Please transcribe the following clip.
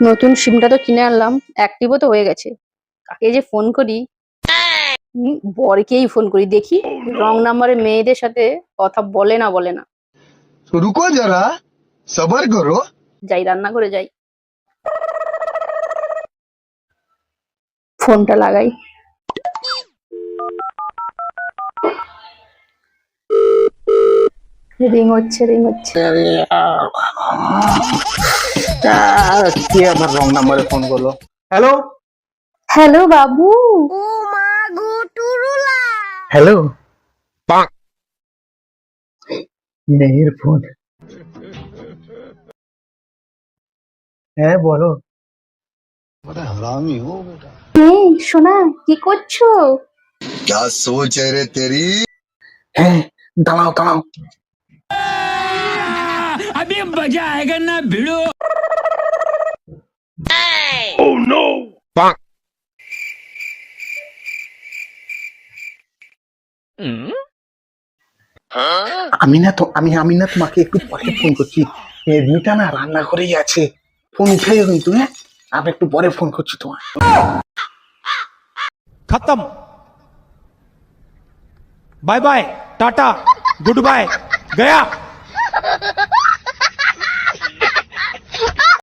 নতুন সিমটা তো কিনে আনলাম অ্যাক্টিভও তো হয়ে গেছে। কাকে যে ফোন করি? বরকেই ফোন করি। দেখি রং নাম্বারে মেয়েদের সাথে কথা বলে না বলে না। রুকো যারা সবার করো। যাই রান্না করে যাই। ফোনটা লাগাই। রিং হচ্ছে রিং হচ্ছে। কে আবার রং নাম্বারে ফোন করলো হ্যালো হ্যালো বাবু হ্যালো মেয়ের ফোন হ্যাঁ বলো बड़ा हरामी हो बेटा এই সোনা কি করছো क्या सोच है रे तेरी হ্যাঁ দাঁড়াও দাঁড়াও अभी मजा आएगा ना भिड़ो Bonk. Hmm? আমি না তো আমি আমি না তোমাকে একটু পরে ফোন করছি। রিটা না রান্না করেই আছে। ফোন উঠাইও কিন্তু হ্যাঁ আমি একটু পরে ফোন করছি তোমার। খতম। Bye bye tata good bye Gaya